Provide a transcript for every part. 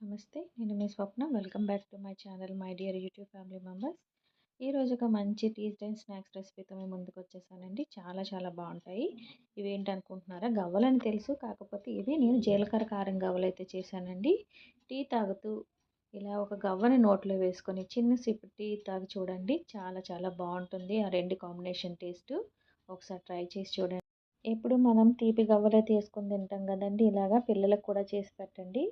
నమస్తే నేను మీ Swapna. Welcome back to my channel my dear YouTube family members. ఈరోజు ఒక మంచి టీ టైమ్ స్నాక్స్ రెసిపీతో మేము ముందుకు వచ్చేసానండి. చాలా చాలా బాగుంటాయి. ఇవి ఏంటనుకుంటున్నారా? గవ్వలని తెలుసు. కాకపోతే ఇవి నేను జీలకర్ర కారం గవ్వలు అయితే చేశానండి. టీ తాగుతూ ఇలా ఒక గవ్వని నోట్లో వేసుకొని చిన్న సిప్ టీ తాగి చూడండి. చాలా చాలా బాగుంటుంది. ఆ రెండు కాంబినేషన్ టేస్ట్ ఒకసారి ట్రై చేసి చూడండి. ఎప్పుడు మనం తీపి గవ్వలే తీసుకొని తింటాం కదండి. ఇలాగా పిల్లలకు కూడా చేసి పెట్టండి.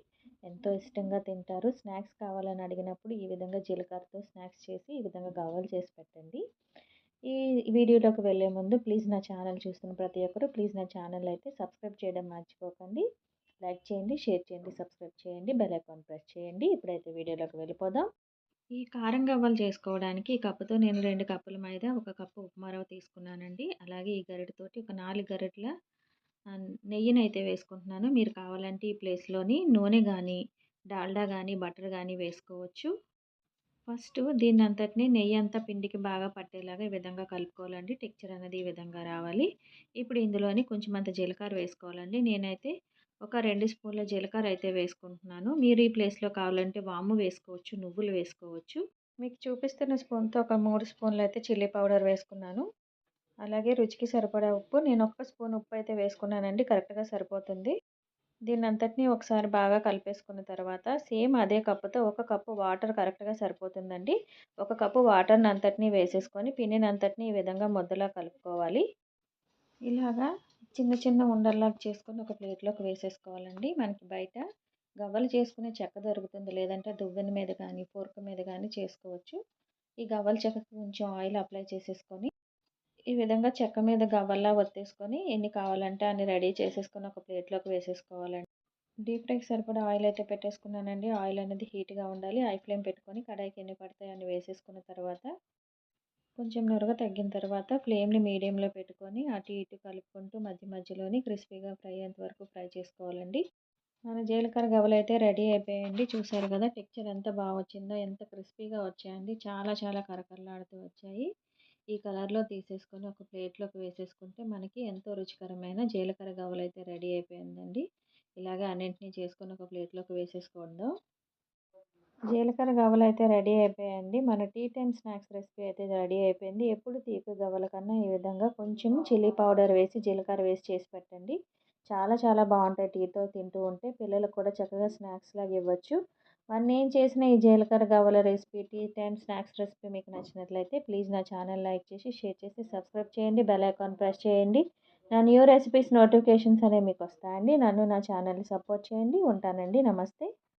ఎంతో ఇష్టంగా తింటారు. స్నాక్స్ కావాలని అడిగినప్పుడు ఈ విధంగా జీలకర్రతో స్నాక్స్ చేసి ఈ విధంగా గవ్వలు చేసి పెట్టండి. ఈ వీడియోలోకి వెళ్ళే ముందు ప్లీజ్ నా ఛానల్ చూస్తున్న ప్రతి ఒక్కరు ప్లీజ్ నా ఛానల్ అయితే సబ్స్క్రైబ్ చేయడం మర్చిపోకండి. లైక్ చేయండి షేర్ చేయండి సబ్స్క్రైబ్ చేయండి బెల్ ఐకాన్ ప్రెస్ చేయండి. ఇప్పుడైతే వీడియోలోకి వెళ్ళిపోదాం. ఈ కారం గవ్వలు చేసుకోవడానికి ఈ కప్పుతో నేను రెండు కప్పుల మైదా ఒక కప్పు ఉప్మా తీసుకున్నానండి. అలాగే ఈ గరిటతోటి ఒక నాలుగు గరిటల నెయ్యిని అయితే వేసుకుంటున్నాను. మీరు కావాలంటే ఈ ప్లేస్లోని నూనె కానీ డాల్డా కానీ బటర్ కానీ వేసుకోవచ్చు. ఫస్ట్ దీన్ని అంతటిని నెయ్యి అంతా పిండికి బాగా పట్టేలాగా ఈ విధంగా కలుపుకోవాలండి. టెక్చర్ అనేది ఈ విధంగా రావాలి. ఇప్పుడు ఇందులోని కొంచెం అంత జీలకర్ర వేసుకోవాలండి. నేనైతే ఒక రెండు స్పూన్ల జీలకర్ర అయితే వేసుకుంటున్నాను. మీరు ఈ ప్లేస్లో కావాలంటే వాము వేసుకోవచ్చు నువ్వులు వేసుకోవచ్చు. మీకు చూపిస్తున్న స్పూన్తో ఒక మూడు స్పూన్లు అయితే చిల్లీ పౌడర్ వేసుకున్నాను. అలాగే రుచికి సరిపడా ఉప్పు. నేను ఒక్క స్పూన్ ఉప్పు అయితే వేసుకున్నానండి. కరెక్ట్గా సరిపోతుంది. దీన్ని అంతటినీ ఒకసారి బాగా కలిపేసుకున్న తర్వాత సేమ్ అదే కప్పుతో ఒక కప్పు వాటర్ కరెక్ట్గా సరిపోతుందండి. ఒక కప్పు వాటర్ని అంతటినీ వేసేసుకొని పిండిని అంతటినీ ఈ విధంగా ముద్దలా కలుపుకోవాలి. ఇలాగా చిన్న చిన్న ఉండల్లాగా చేసుకొని ఒక ప్లేట్లోకి వేసేసుకోవాలండి. మనకి బయట గవ్వలు చేసుకునే చెక్క దొరుకుతుంది. లేదంటే దువ్వెన మీద కానీ ఫోర్క్ మీద కానీ చేసుకోవచ్చు. ఈ గవ్వల చెక్కకు కొంచెం ఆయిల్ అప్లై చేసేసుకొని ఈ విధంగా చెక్క మీద గవ్వల్లా ఒత్తేసుకొని ఎన్ని కావాలంటే అన్ని రెడీ చేసేసుకొని ఒక ప్లేట్లోకి వేసేసుకోవాలండి. డీప్ ఫ్రైకి సరిపడా ఆయిల్ అయితే పెట్టేసుకున్నానండి. ఆయిల్ అనేది హీట్గా ఉండాలి. ఐ ఫ్లేమ్ పెట్టుకొని కడాయికి ఎన్ని పడతాయి అని వేసేసుకున్న తర్వాత కొంచెం నొరగ తగ్గిన తర్వాత ఫ్లేమ్ని మీడియంలో పెట్టుకొని అటు ఇటు కలుపుకుంటూ మధ్య మధ్యలోని క్రిస్పీగా ఫ్రై అయ్యేంత వరకు ఫ్రై చేసుకోవాలండి. మన జీలకర్ర గవ్వలు అయితే రెడీ అయిపోయాయండి. చూసారు కదా టెక్చర్ ఎంత బాగా వచ్చిందో ఎంత క్రిస్పీగా వచ్చాయండి. చాలా చాలా కరకరలాడుతూ వచ్చాయి. ఈ కలర్లో తీసేసుకొని ఒక ప్లేట్లోకి వేసేసుకుంటే మనకి ఎంతో రుచికరమైన జీలకర్ర గవ్వలు అయితే రెడీ అయిపోయిందండి. ఇలాగే అన్నింటినీ చేసుకొని ఒక ప్లేట్లోకి వేసేసుకోండి జీలకర్ర గవ్వలు అయితే రెడీ అయిపోయాయండి. మన టీ టైమ్ స్నాక్స్ రెసిపీ అయితే రెడీ అయిపోయింది. ఎప్పుడు తీపి గవ్వల కన్నా ఈ విధంగా కొంచెం చిల్లీ పౌడర్ వేసి జీలకర్ర వేసి చేసి పెట్టండి. చాలా చాలా బాగుంటాయి టీతో తింటూ ఉంటే. పిల్లలకు కూడా చక్కగా స్నాక్స్ లాగా ఇవ్వచ్చు. మరి నేను చేసిన ఈ జీలకర్ర గవ్వల recipe tea time snacks recipe మీకు నచ్చినట్లయితే ప్లీజ్ నా ఛానల్ లైక్ చేసి షేర్ చేసి సబ్స్క్రైబ్ చేయండి బెల్ ఐకాన్ ప్రెస్ చేయండి. నా న్యూ రెసిపీస్ నోటిఫికేషన్స్ అనేవి మీకు వస్తాయండి. నన్ను నా ఛానల్ని సపోర్ట్ చేయండి. ఉంటానండి. నమస్తే.